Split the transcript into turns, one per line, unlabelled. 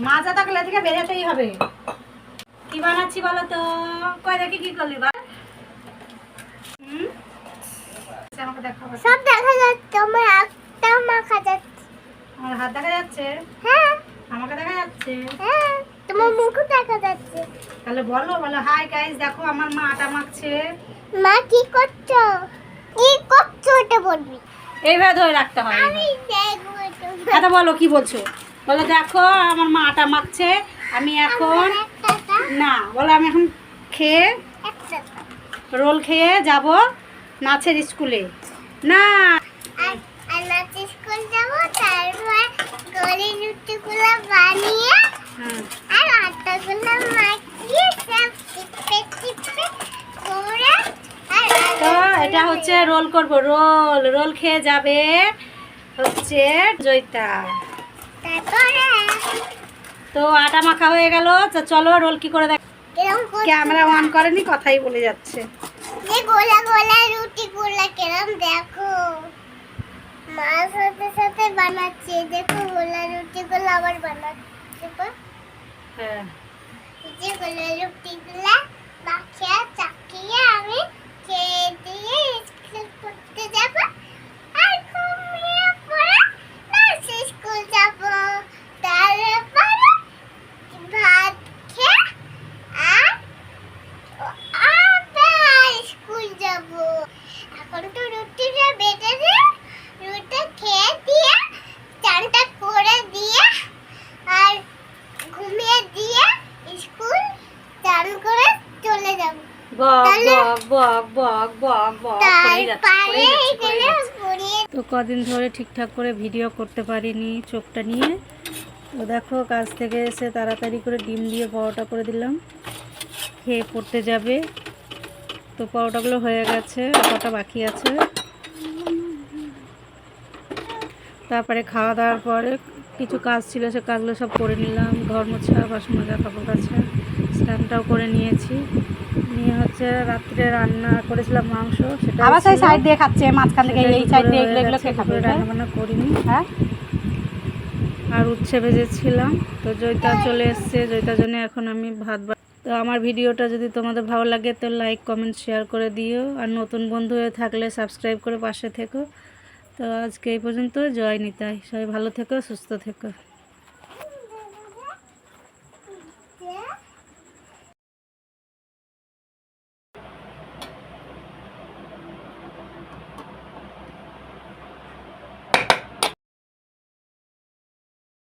মাজা থাকলে থেকে বেরোতেই হবে। কি বানাচ্ছি বলো তো? কয় দেখি কি করলি বা আচ্ছা,
সব দেখা যাচ্ছে আমার একটা মাখা যাচ্ছে।
আমার হাত দেখা যাচ্ছে?
হ্যাঁ।
আমাকে দেখা যাচ্ছে?
হ্যাঁ তোমার মুখও দেখা যাচ্ছে।
তাহলে বলো বলো হাই গাইস দেখো আমার মা আটা মাখছে।
মা কি করছ? কি করছ এটা বলবি?
এইভাবে ধরে রাখতে হয়।
আমি দেখব
এটা বলো কি বলছো? বলো দেখো আমার মা আটা মাখছে। আমি এখন না বলো আমি এখন খেয়ে রোল খেয়ে যাব নাচের স্কুলে। না।
আর আর স্কুল যাব তারপর গলি রুটিগুলো বানিয়ে আর আটাগুলো মাখিয়ে টিপে টিপে করে
তো এটা হচ্ছে রোল করব। রোল রোল খেয়ে যাবে হচ্ছে জয়িতা। তো আটা মাখা হয়ে গেল তো চলো রোল কি করে দেখ ক্যামেরা অন করেনি কথাই বলে যাচ্ছে।
যে গোলা গোলা রুটি গোলা কিরম দেখো। মা সাথে সাথে বানাচ্ছে দেখো গোলা রুটি গুলো আবার বানাচ্ছে।
হ্যাঁ।
এই গোলা রুটি গুলা মাখিয়ে চাকিয়ে আমি খেয়ে দিয়ে স্কুল পড়তে যাব আর ঘুমিয়ে পড়ে নার্স স্কুল যাব তারপরে ভাত খেয়ে আর আবার স্কুল যাব এখন তো রুটিটা বেটে দিয়ে রুটি খেয়ে দিয়ে চানটা করে দিয়ে আর ঘুমিয়ে দিয়ে স্কুল চান করে চলে যাব
বক
তাহলে-
বক বক বক বক বক করেই যাচ্ছে,
তারপরে
করেই যাচ্ছে, করেই
এখানে
যাচ্ছে।
পড়িয়ে
তো কদিন ধরে ঠিকঠাক করে ভিডিও করতে পারিনি চোখটা নিয়ে। তো দেখো কাজ থেকে এসে তাড়াতাড়ি করে ডিম দিয়ে পরোটা করে দিলাম। খেয়ে পড়তে যাবে। তো পরোটাগুলো হয়ে গেছে কটা বাকি আছে। তারপরে খাওয়া দাওয়ার পরে কিছু কাজ ছিল সে কাজগুলো সব করে নিলাম। ঘর মোছা বাসন মাজা কাপড় কাচা। স্নানটাও করে নিয়েছি। নিয়ে হচ্ছে রাত্রে রান্না করেছিলাম মাংস সেটা
আবার সেই সাইড দিয়ে খাচ্ছে মাঝখান থেকে এই সাইড দিয়ে এগুলো এগুলো
হয়ে
খাবে
রান্না বান্না করিনি।
হ্যাঁ?
আর উচ্ছে ভেজেছিলাম। তো জয়িতা চলে এসছে জয়িতার জন্য এখন আমি ভাত তো আমার ভিডিওটা যদি তোমাদের ভালো লাগে তো লাইক কমেন্ট শেয়ার করে দিও। আর নতুন বন্ধু হয়ে থাকলে সাবস্ক্রাইব করে পাশে থেকো। তো আজকে এই পর্যন্ত জয় নিতাই। সবাই ভালো থেকো সুস্থ থেকো।